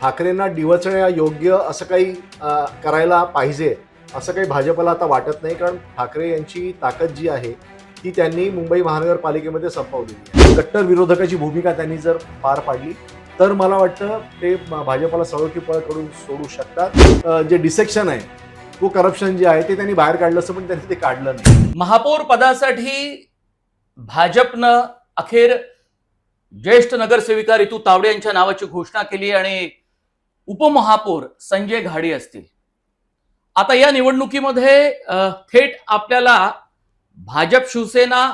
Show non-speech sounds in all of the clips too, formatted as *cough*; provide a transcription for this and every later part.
ठाकरेंना डिवचण्या योग्य असं काही करायला पाहिजे असं काही भाजपला आता वाटत नाही. कारण ठाकरे यांची ताकद जी आहे ती त्यांनी मुंबई महानगरपालिकेमध्ये संपवलेली आहे. कट्टर विरोधकाची भूमिका त्यांनी जर पार पाडली तर मला वाटतं ते भाजपला सळोकी पळ करून सोडू शकतात. जे डिसेक्शन आहे तो करप्शन जे आहे ते त्यांनी बाहेर काढलं असं पण त्यांनी ते काढलं नाही. महापौर पदासाठी भाजपनं अखेर ज्येष्ठ नगरसेविका रितू तावडे यांच्या नावाची घोषणा केली आणि उपमहापौर संजय घाडी असतील. आता या निवडणुकीमध्ये थेट आपल्याला भाजप शिवसेना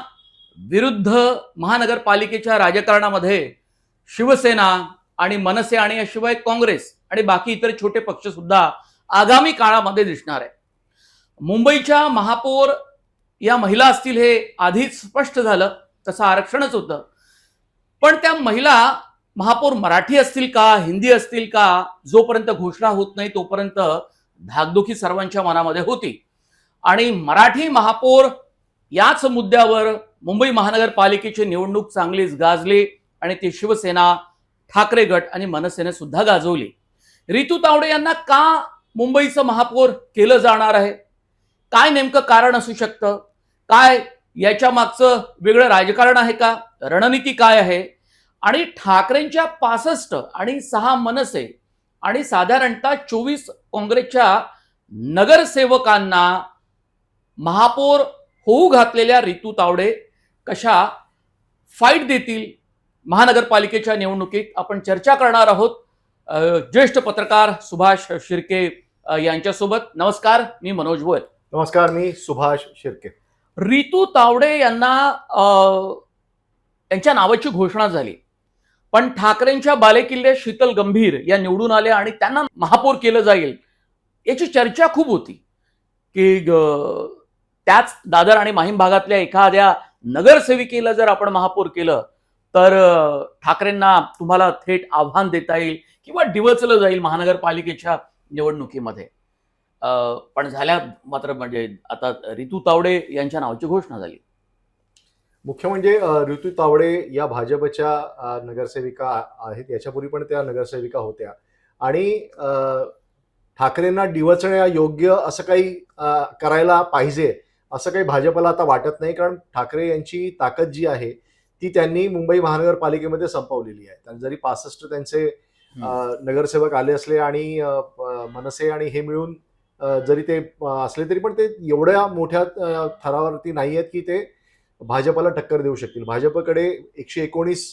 विरुद्ध महानगरपालिकेच्या राजकारणामध्ये शिवसेना आणि मनसे आणि याशिवाय काँग्रेस आणि बाकी इतर छोटे पक्ष सुद्धा आगामी काळामध्ये दिसणार आहे. मुंबईच्या महापौर या महिला असतील हे आधीच स्पष्ट झालं तसं आरक्षणच होतं. पण त्या महिला महापौर मराठी असतील का हिंदी असतील का जोपर्यंत घोषणा होत नाही तोपर्यंत धाकधुकी सर्वांच्या मनामध्ये होती. आणि मराठी महापौर याच मुद्द्यावर मुंबई महानगरपालिकेची निवडणूक चांगलीच गाजली आणि ती शिवसेना ठाकरे गट आणि मनसेने सुद्धा गाजवली. रितू तावडे यांना का मुंबईचं महापौर केलं जाणार आहे? काय नेमकं कारण असू शकतं? काय याच्या मागचं वेगळं राजकारण आहे का? रणनीती काय आहे? आणि ठाकरेंच्या पासष्ट आणि सहा मनसे आणि साधारणतः चोवीस काँग्रेसच्या नगरसेवकांना महापौर होऊ घातलेल्या रितू तावडे कशा फाईट देतील? महानगरपालिकेच्या निवडणुकीत आपण चर्चा करणार आहोत. ज्येष्ठ पत्रकार सुभाष शिर्के यांच्यासोबत. नमस्कार मी मनोज भोयर. नमस्कार मी सुभाष शिर्के. रितू तावडे यांना यांच्या नावाची घोषणा झाली. पण ठाकरेंच्या बालेकिल्ले शीतल गंभीर या निवडून आल्या आणि त्यांना महापौर केलं जाईल याची चर्चा खूप होती की त्याच दादर आणि माहीम भागातल्या एखाद्या नगरसेविकेला जर आपण महापौर केलं तर ठाकरेंना तुम्हाला थेट आव्हान देता येईल किंवा डिवचलं जाईल महानगरपालिकेच्या निवडणुकीमध्ये. पण झाल्या मात्र म्हणजे आता रितू तावडे यांच्या नावाची घोषणा झाली. मुख्य म्हणजे ऋतू तावडे या भाजपच्या नगरसेविका आहेत. याच्यापूर्वी पण त्या नगरसेविका होत्या. आणि ठाकरेंना डिवचण्या योग्य असं काही करायला पाहिजे असं काही भाजपला आता वाटत नाही. कारण ठाकरे यांची ताकद जी आहे ती त्यांनी मुंबई महानगरपालिकेमध्ये संपवलेली आहे. जरी पासष्ट त्यांचे नगरसेवक आले असले आणि मनसे आणि हे मिळून जरी ते असले तरी पण ते एवढ्या मोठ्या थरावरती नाही आहेत की ते भाजपला टक्कर देऊ शकतील. भाजपकडे एकशे एकोणीस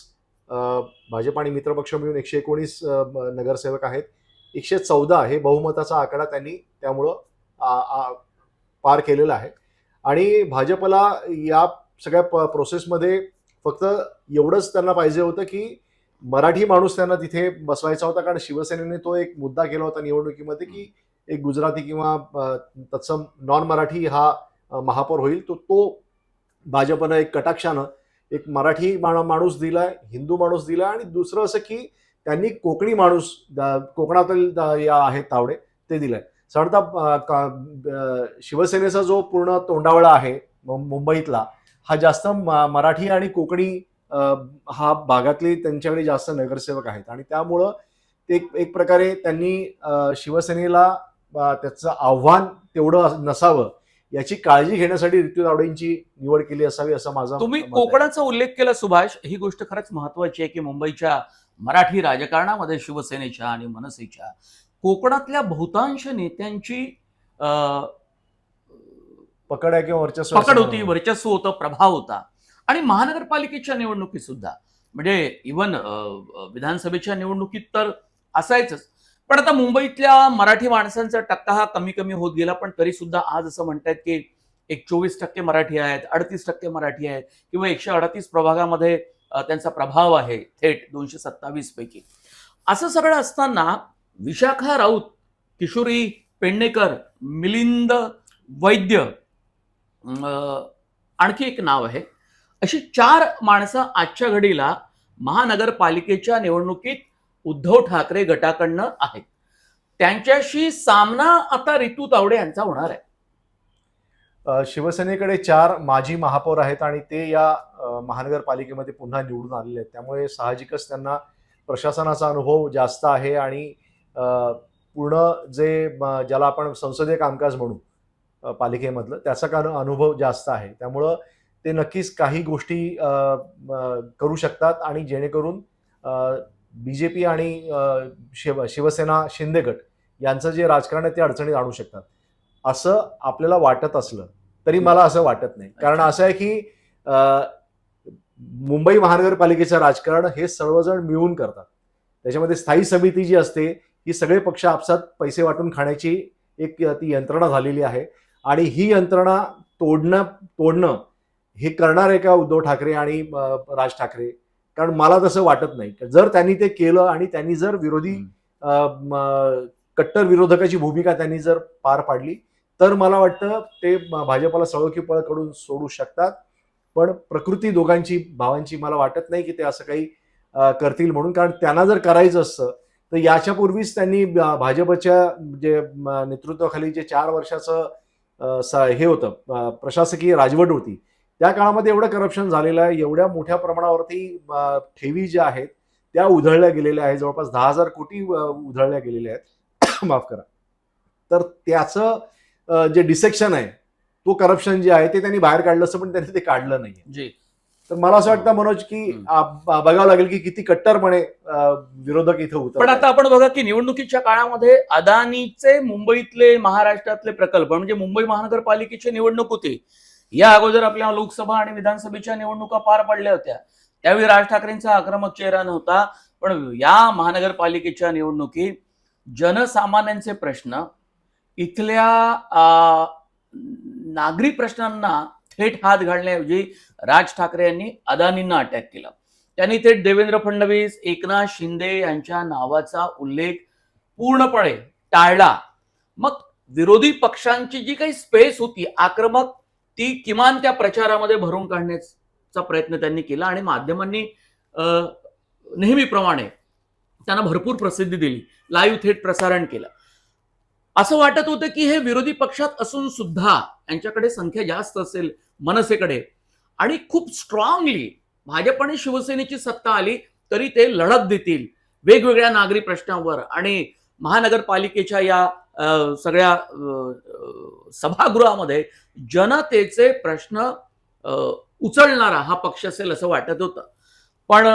भाजप आणि मित्रपक्ष मिळून एकशे एकोणीस नगरसेवक आहेत. एकशे चौदा हे बहुमताचा आकडा त्यांनी त्यामुळं पार केलेला आहे. आणि भाजपला या सगळ्या प प्रोसेसमध्ये फक्त एवढंच त्यांना पाहिजे होतं की मराठी माणूस त्यांना तिथे बसवायचा होता कारण शिवसेनेने तो एक मुद्दा केला होता निवडणुकीमध्ये की एक गुजराती किंवा तत्सम नॉन मराठी हा महापौर होईल. तो तो भाजपनं एक कटाक्षानं एक मराठी माणूस दिला हिंदू माणूस दिला आणि दुसरं असं की त्यांनी कोकणी माणूस द- कोकणातील या आहेत तावडे ते दिलंय. साधारणतः का- शिवसेनेचा जो पूर्ण तोंडावळा आहे मु- मुंबईतला हा जास्त म- मराठी आणि कोकणी हा भागातले त्यांच्याकडे जास्त नगरसेवक आहेत. आणि त्यामुळं ते एक प्रकारे त्यांनी शिवसेनेला त्याचं आव्हान तेवढं नसावं याची काळजी घेण्यासाठी ऋतू तावडेंची निवड केली असावी असं माझं तुम्ही. कोकणाचा उल्लेख केला सुभाष ही गोष्ट खरंच महत्वाची आहे की मुंबईच्या मराठी राजकारणामध्ये शिवसेनेच्या आणि मनसेच्या कोकणातल्या बहुतांश नेत्यांची पकड आहे किंवा वर्चस्व पकड होती. वर्चस्व होतं प्रभाव होता आणि महानगरपालिकेच्या निवडणुकीत सुद्धा म्हणजे इवन विधानसभेच्या निवडणुकीत तर असायचंच पण आता मुंबईतल्या मराठी माणसांचा टक्का हा कमी कमी होत गेला पण तरी सुद्धा आज असं म्हणतात की एक चोवीस टक्के मराठी आहेत अडतीस टक्के मराठी आहेत किंवा एकशे अडतीस प्रभागामध्ये त्यांचा प्रभाव आहे थेट दोनशे सत्तावीस पैकी. असं सगळं असताना विशाखा राऊत किशोरी पेडणेकर मिलिंद वैद्य आणखी एक नाव आहे. अशी चार माणसं आजच्या घडीला महानगरपालिकेच्या निवडणुकीत उद्धव ठाकरे गटाकडनं आहेत. त्यांच्याशी सामना आता रितू तावडे यांचा होणार आहे. शिवसेनेकडे चार माजी महापौर आहेत आणि ते या महानगरपालिकेमध्ये पुन्हा निवडून आलेले आहेत. त्यामुळे साहजिकच त्यांना प्रशासनाचा अनुभव जास्त आहे आणि पूर्ण जे ज्याला आपण संसदीय कामकाज म्हणू पालिकेमधलं त्याचा का अनुभव जास्त आहे. त्यामुळं ते नक्कीच काही गोष्टी करू शकतात आणि जेणेकरून बी जे पी आणि शिव शिवसेना शिंदे गट यांचं जे राजकारण आहे ते अडचणीत आणू शकतात. असं आपल्याला वाटत असलं तरी मला असं वाटत नाही. कारण असं आहे की मुंबई महानगरपालिकेचं राजकारण हे सर्वजण मिळून करतात. त्याच्यामध्ये स्थायी समिती जी असते ही सगळे पक्ष आपसात पैसे वाटून खाण्याची एक ती यंत्रणा झालेली आहे. आणि ही यंत्रणा तोडणं तोडणं हे करणार आहे का उद्धव ठाकरे आणि राज ठाकरे कारण मला तसं वाटत नाही. जर त्यांनी ते केलं आणि त्यांनी जर विरोधी कट्टर विरोधकाची भूमिका त्यांनी जर पार पाडली तर मला वाटतं ते भाजपला सळोकी पळ सोडू शकतात. पण प्रकृती दोघांची भावांची मला वाटत नाही की ते असं काही करतील म्हणून. कारण त्यांना जर करायचं असतं तर याच्यापूर्वीच त्यांनी भाजपच्या जे नेतृत्वाखाली जे चार वर्षाचं हे होतं प्रशासकीय राजवट होती. त्या काळामध्ये एवढं करप्शन झालेलं आहे एवढ्या मोठ्या प्रमाणावरती ठेवी ज्या आहेत त्या उधळल्या गेलेल्या आहेत. जवळपास दहा हजार कोटी उधळल्या गेलेल्या आहेत. *coughs* माफ करा. तर त्याचं जे डिसेक्शन आहे तो करप्शन जे आहे ते त्यांनी बाहेर काढलं असतं पण त्यांनी ते काढलं नाही जी. तर मला असं वाटतं मनोज की बघावं लागेल की किती कट्टरपणे विरोधक इथं उतर पण आता आपण बघा की निवडणुकीच्या काळामध्ये अदानीचे मुंबईतले महाराष्ट्रातले प्रकल्प म्हणजे मुंबई महानगरपालिकेची निवडणूक होती. या अगोदर आपल्या लोकसभा आणि विधानसभेच्या निवडणुका पार पडल्या होत्या. त्यावेळी राज ठाकरेंचा आक्रमक चेहरा नव्हता पण या महानगरपालिकेच्या निवडणुकीत जनसामान्यांचे प्रश्न इथल्या नागरी प्रश्नांना थेट हात घालण्याऐवजी राज ठाकरे यांनी अदानींना अटॅक केला. त्यांनी थेट देवेंद्र फडणवीस एकनाथ शिंदे यांच्या नावाचा उल्लेख पूर्णपणे टाळला. मग विरोधी पक्षांची जी काही स्पेस होती आक्रमक ती किमान त्या प्रचारामध्ये भरून काढण्याचा प्रयत्न त्यांनी केला आणि माध्यमांनी नेहमीप्रमाणे त्यांना भरपूर प्रसिद्धी दिली लाईव्ह थेट प्रसारण केलं. असं वाटत होतं की हे विरोधी पक्षात असून सुद्धा यांच्याकडे संख्या जास्त असेल मनसेकडे आणि खूप स्ट्रॉंगली भाजप आणि शिवसेनेची सत्ता आली तरी ते लढत देतील. वेगवेगळ्या नागरी प्रश्नांवर आणि महानगरपालिकेच्या या सगळ्या सभागृहामध्ये जनतेचे प्रश्न उचलणारा हा पक्ष असेल असं वाटत होतं. पण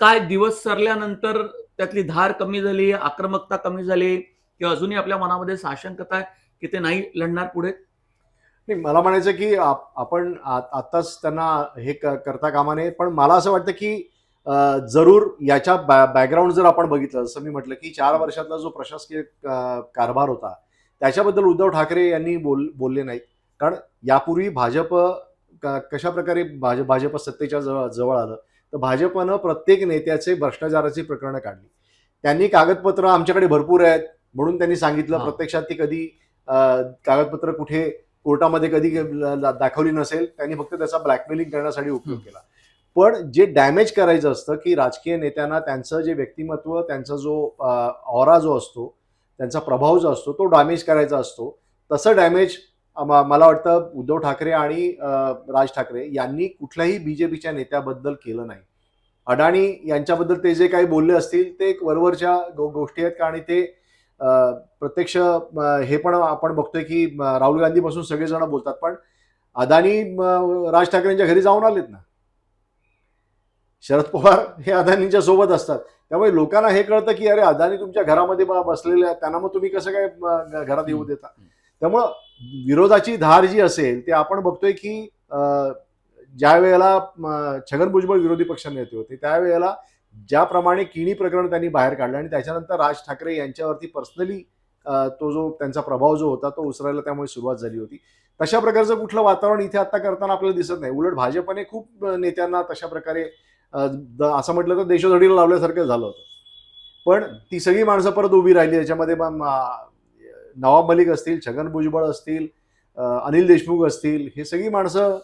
काय दिवस सरल्यानंतर त्यातली धार कमी झाली आक्रमकता कमी झाली किंवा अजूनही आपल्या मनामध्ये साशंकता आहे की ते नाही लढणार पुढे? नाही मला म्हणायचं की आप- आपण आताच आत्ताच त्यांना हे क- करता कामा नये पण मला असं वाटतं की जरूर याच्या बॅकग्राऊंड जर आपण बघितलं जसं मी म्हटलं की चार वर्षातला जो प्रशासकीय कारभार होता त्याच्याबद्दल उद्धव ठाकरे यांनी बोल बोलले नाहीत कारण यापूर्वी भाजप कशा प्रकारे भाजप भाजप सत्तेच्या जवळ जवळ आलं तर भाजपनं प्रत्येक नेत्याचे भ्रष्टाचाराची प्रकरणं काढली त्यांनी कागदपत्र आमच्याकडे भरपूर आहेत म्हणून त्यांनी सांगितलं. प्रत्यक्षात ती कधी कागदपत्र कुठे कोर्टामध्ये कधी दाखवली नसेल त्यांनी फक्त त्याचा ब्लॅकमेलिंग करण्यासाठी उपयोग. केला पण जे डॅमेज करायचं असतं की राजकीय नेत्यांना त्यांचं जे व्यक्तिमत्व त्यांचा जो ऑरा जो असतो त्यांचा प्रभाव जो असतो तो डॅमेज करायचा असतो. तसं डॅमेज मला वाटतं उद्धव ठाकरे आणि राज ठाकरे यांनी कुठल्याही बी जे पीच्या नेत्याबद्दल केलं नाही. अडाणी यांच्याबद्दल ते जे काही बोलले असतील ते एक वरवरच्या गो- गोष्टी आहेत. का आणि ते प्रत्यक्ष हे पण आपण बघतोय की राहुल गांधीपासून सगळेजण बोलतात. पण अदानी राज ठाकरेंच्या घरी जाऊन आलेत ना? शरद पवार हे अदानींच्या सोबत असतात. त्यामुळे लोकांना हे कळतं की अरे अदानी तुमच्या घरामध्ये बसलेले आहेत. त्यांना मग तुम्ही कसं काय घरात येऊ. देता? त्यामुळं विरोधाची धार जी असेल ते आपण बघतोय की ज्या वेळेला छगन भुजबळ विरोधी पक्ष नेते होते त्यावेळेला ज्याप्रमाणे किणी प्रकरण त्यांनी बाहेर काढलं आणि त्याच्यानंतर राज ठाकरे यांच्यावरती पर्सनली तो जो त्यांचा प्रभाव जो होता तो उसरायला त्यामुळे सुरुवात झाली होती. तशा प्रकारचं कुठलं वातावरण इथे आता करताना आपल्याला दिसत नाही. उलट भाजपने खूप नेत्यांना तशा प्रकारे असं म्हटलं तर देशोधडीला लावल्यासारखं झालं होतं. पण ती सगळी माणसं परत उभी राहिली. अ, नवाब मलिक असतील छगन भुजबळ असतील अनिल देशमुख असतील हे सगळी माणसं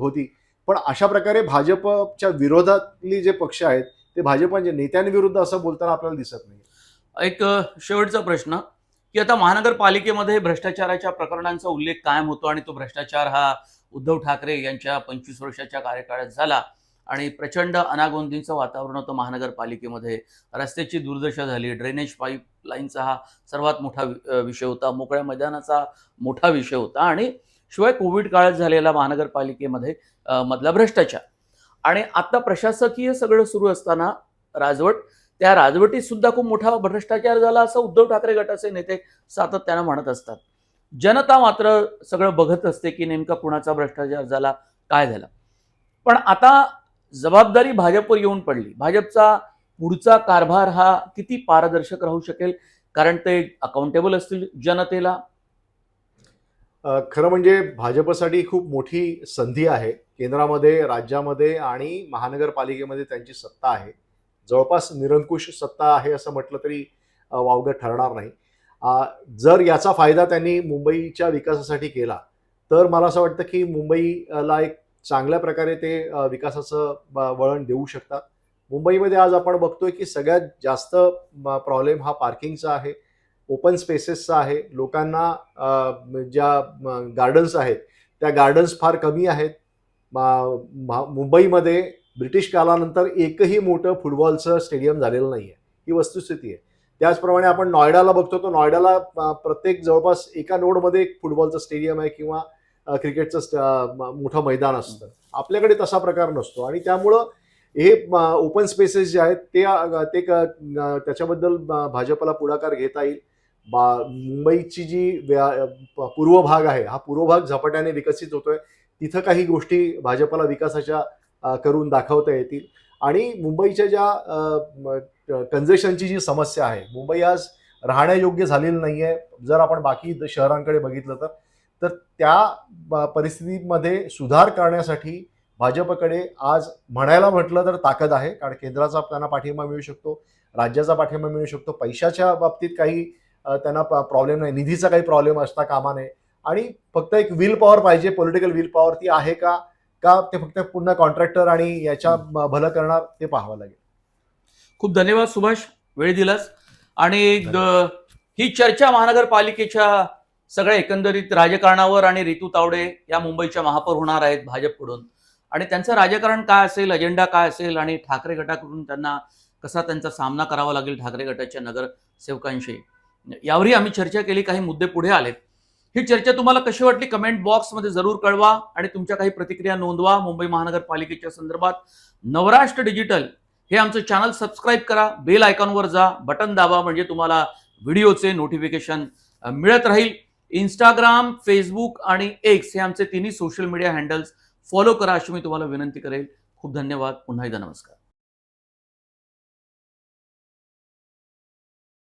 होती. पण अशा प्रकारे भाजपच्या विरोधातली जे पक्ष आहेत ते भाजपच्या नेत्यांविरुद्ध असं बोलताना आपल्याला दिसत नाही एक शेवटचा प्रश्न. की आता महानगरपालिकेमध्ये भ्रष्टाचाराच्या प्रकरणांचा उल्लेख कायम होतो आणि तो भ्रष्टाचार हा उद्धव ठाकरे यांच्या पंचवीस वर्षाच्या कार्यकाळात झाला. आणि प्रचंड अनागोंदीचं वातावरण होतं महानगरपालिकेमध्ये. रस्त्याची दुर्दशा झाली. ड्रेनेज पाईपलाईनचा हा सर्वात मोठा विषय होता. मोकळ्या मैदानाचा मोठा विषय होता. आणि शिवाय कोविड काळात झालेला महानगरपालिकेमध्ये मधला भ्रष्टाचार. आणि आता प्रशासकीय सगळं सुरू असताना राजवट त्या राजवटीत सुद्धा खूप मोठा भ्रष्टाचार झाला असं उद्धव ठाकरे गटाचे नेते सातत्यानं म्हणत असतात. जनता मात्र सगळं बघत असते की नेमका कुणाचा भ्रष्टाचार झाला काय झाला. पण आता जबाबदारी भाजपवर येऊन पडली. भाजपचा पुढचा कारभार हा किती पारदर्शक राहू शकेल? कारण ते अकाउंटेबल असतील जनतेला. खरं म्हणजे भाजपसाठी खूप मोठी संधी आहे. केंद्रामध्ये राज्यामध्ये आणि महानगरपालिकेमध्ये त्यांची सत्ता आहे. जवळपास निरंकुश सत्ता आहे असं म्हटलं तरी अ, वावगं ठरणार नाही. जर याचा फायदा त्यांनी मुंबईच्या विकासासाठी केला तर मला असं वाटतं की मुंबईला एक चांगल्या प्रकारे ते विकासाचं ब- वळण देऊ शकतात. मुंबईमध्ये आज आपण बघतोय की सगळ्यात जास्त प्रॉब्लेम हा पार्किंगचा आहे ओपन स्पेसेसचा आहे. लोकांना ज्या गार्डन्स आहेत त्या गार्डन्स फार कमी आहेत. मुंबईमध्ये ब्रिटिश कालानंतर एकही मोठं फुटबॉलचं स्टेडियम झालेलं नाही आहे ही वस्तुस्थिती आहे. त्याचप्रमाणे आपण नॉयडाला बघतो तर नॉयडाला प्रत्येक जवळपास एका नोडमध्ये एक फुटबॉलचं स्टेडियम आहे किंवा क्रिकेटचं स्ट- मोठं मैदान असतं. आपल्याकडे तसा प्रकार नसतो. आणि त्यामुळं हे ओपन स्पेसेस जे आहेत ते ते क- त्याच्याबद्दल भाजपला पुढाकार घेता येईल. बा मुंबईची जी व्या- पूर्व भाग आहे हा पूर्व भाग झपाट्याने विकसित होतोय. तिथं काही गोष्टी भाजपला विकासाच्या करून दाखवता येतील. आणि मुंबईच्या ज्या कंजेशनची जी समस्या आहे मुंबई आज राहण्यायोग्य झालेली नाही आहे जर आपण बाकी शहरांकडे बघितलं तर तर त्या परिस्थितीमध्ये सुधार करण्यासाठी भाजपकडे आज म्हणायला म्हटलं तर ताकद आहे. कारण केंद्राचा त्यांना पाठिंबा मिळू शकतो राज्याचा पाठिंबा मिळू शकतो. पैशाच्या बाबतीत काही त्यांना प्रॉब्लेम नाही. निधीचा काही प्रॉब्लेम असता कामा नये. आणि फक्त एक विल पॉवर पाहिजे पॉलिटिकल विल पॉवर ती आहे का? का ते फक्त पुन्हा कॉन्ट्रॅक्टर आणि याच्या भलं करणार ते पाहावं लागेल. खूप धन्यवाद सुभाष. वेळ दिलास. आणि ही चर्चा महानगरपालिकेच्या सगळ्या एकंदरीत राजकारणावर आणि रितू तावडे या मुंबईच्या महापौर होणार आहेत भाजपकडून. आणि त्यांचं राजकारण काय असेल अजेंडा काय असेल आणि ठाकरे गटाकडून त्यांना कसा त्यांचा सामना करावा लागेल ठाकरे गटाच्या नगरसेवकांशी? यावरही आम्ही चर्चा केली काही मुद्दे पुढे आलेत. ही चर्चा तुम्हाला कशी वाटली? कमेंट बॉक्समध्ये जरूर कळवा आणि तुमच्या काही प्रतिक्रिया नोंदवा. मुंबई महानगरपालिकेच्या संदर्भात नवराष्ट्र डिजिटल हे आमचं चॅनल सबस्क्राईब करा. बेल आयकॉनवर जा. बटन दाबा म्हणजे तुम्हाला व्हिडिओचे नोटिफिकेशन मिळत राहील. इंस्टाग्राम फेसबुक आणि एक्स हे आमचे तिन्ही सोशल मीडिया हँडल्स फॉलो करा अशी मी तुम्हाला विनंती करेल. खूप धन्यवाद. पुन्हा एकदा नमस्कार.